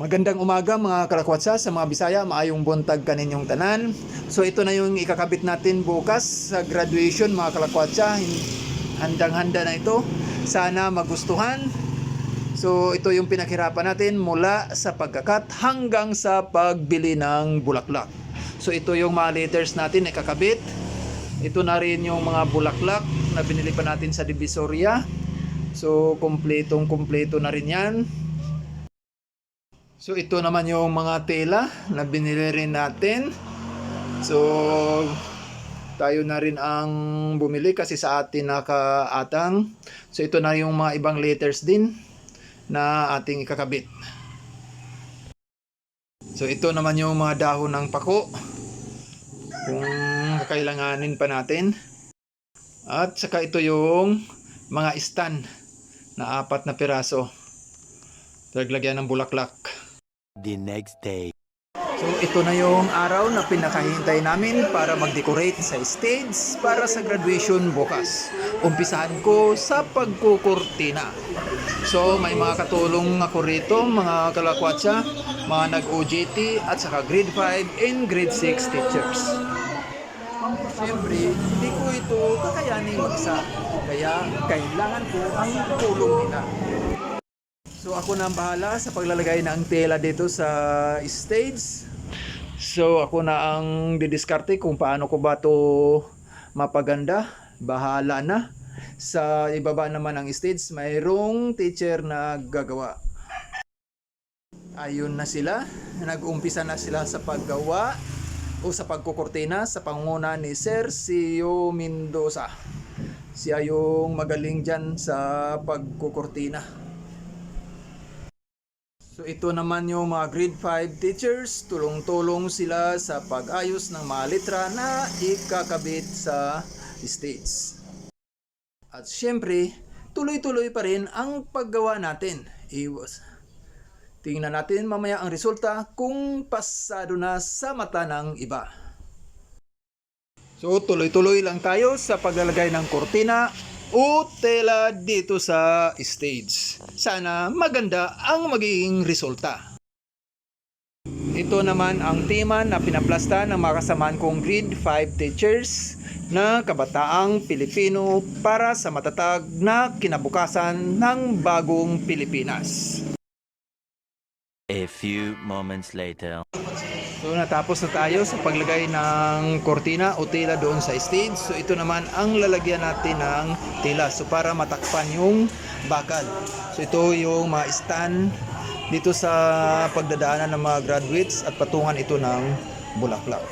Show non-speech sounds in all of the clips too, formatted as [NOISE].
Magandang umaga mga kalakwatsa sa mga Bisaya, maayong buntag kaninyong tanan. So ito na yung ikakabit natin bukas sa graduation mga kalakwatsa. Handang-handa na ito. Sana magustuhan. So ito yung pinaghirapan natin mula sa pagkakat hanggang sa pagbili ng bulaklak. So ito yung mga letters natin ikakabit. Ito na rin yung mga bulaklak na binili pa natin sa Divisoria. So kumpletong kumpleto na rin yan. So ito naman yung mga tela na binili rin natin. So tayo na rin ang bumili kasi sa atin nakaatang. So ito na yung mga ibang letters din na ating ikakabit. So ito naman yung mga dahon ng pako. Kung kakailanganin pa natin. At saka ito yung mga stand na apat na piraso. Taglagyan ng bulaklak. The next day. So ito na yung araw na pinakahintay namin para mag-decorate sa stage para sa graduation bukas. Umpisahan ko sa pagkukurtina. So may mga katulong ako rito, mga kalakwatsa, mga nag-OJT at saka grade 5 and grade 6 teachers. Siyempre, hindi ko ito kakayanin mag-isa. Kaya kailangan ko ang tulong nila. So ako na ang bahala sa paglalagay ng tela dito sa stage. So ako na ang didiskarte kung paano ko ba to mapaganda. Bahala na. Sa ibaba naman ng stage, mayroong teacher na gagawa. Ayun na sila. Nag-umpisa na sila sa paggawa o sa pagkukurtina sa pangunguna ni Sir Sio Mendoza. Siya yung magaling dyan sa pagkukurtina. So ito naman yung mga grade 5 teachers, tulong-tulong sila sa pag-ayos ng mga litra na ikakabit sa stage. At syempre, tuloy-tuloy pa rin ang paggawa natin. Iwas. Tingnan natin mamaya ang resulta kung pasado na sa mata ng iba. So tuloy-tuloy lang tayo sa paglalagay ng kortina o tela dito sa stage. Sana maganda ang magiging resulta. Ito naman ang tema na pinaplasta ng mga kasamaan kong grade 5 teachers na kabataang Pilipino para sa matatag na kinabukasan ng bagong Pilipinas. A few moments later. So natapos na tayo sa paglagay ng kortina o tela doon sa stage. So ito naman ang lalagyan natin ng tela. So para matakpan yung bakal. So ito yung mga stand dito sa pagdadaanan ng mga graduates at patungan ito ng bulaklak.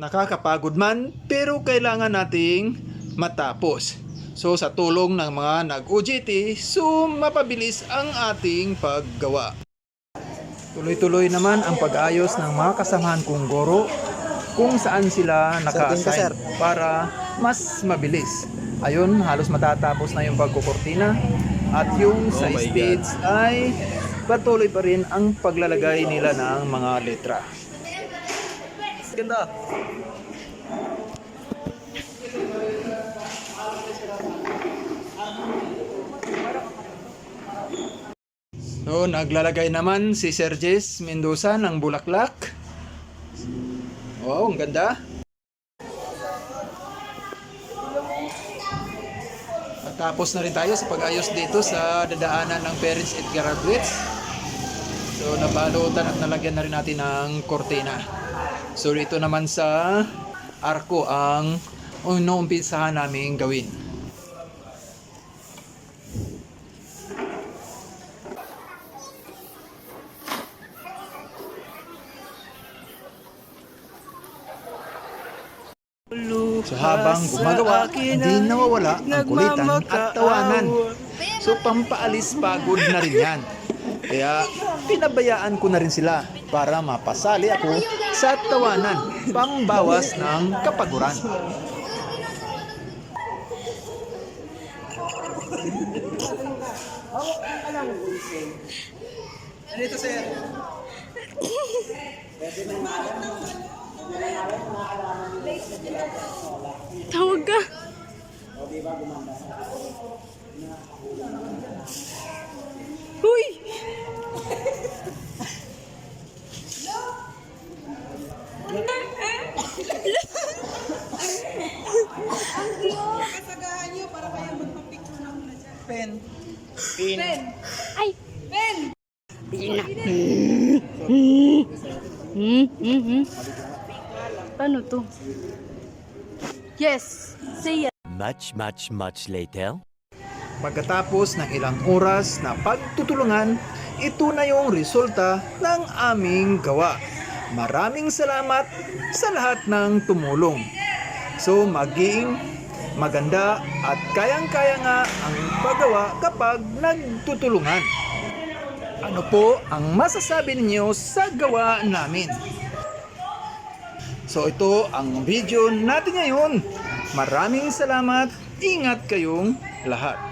Nakakapagod man pero kailangan nating matapos. So sa tulong ng mga nag-OJT, so mapabilis ang ating paggawa. Tuloy-tuloy naman ang pag-ayos ng mga kasamahan kong guro kung saan sila naka-assign para mas mabilis. Ayun, halos matatapos na yung pagkukortina at yung sa stage ay patuloy pa rin ang paglalagay nila ng mga letra. Ganda. So, naglalagay naman si Serges Mendoza ng bulaklak. Wow, ang ganda. At tapos na rin tayo sa pag-ayos dito sa dadaanan ng parents at graduates. So, nabalutan at nalagyan na rin natin ng kortina. So, ito naman sa arko ang inuumpisahan namin gawin. So habang gumagawa, hindi nawawala ang kulitan at tawanan. So pampaalis pagod na rin yan. Kaya pinabayaan ko na rin sila para mapasali ako sa tawanan, pambawas ng kapaguran. Dito sir. Tawag [LAUGHS] Uy! Ang iyo, kasagahan niyo para kaya magpapicture na muna. Pen. Pen. Ay! Pen! Pin. Mm. Mm. Mm. Paano to? Yes! Say yes! Much, much, much later. Pagkatapos ng ilang oras na pagtutulungan, ito na yung resulta ng aming gawa. Maraming salamat sa lahat ng tumulong. So maging maganda at kayang-kaya nga ang paggawa kapag nagtutulungan. Ano po ang masasabi ninyo sa gawa namin? So ito ang video natin ngayon. Maraming salamat. Ingat kayong lahat.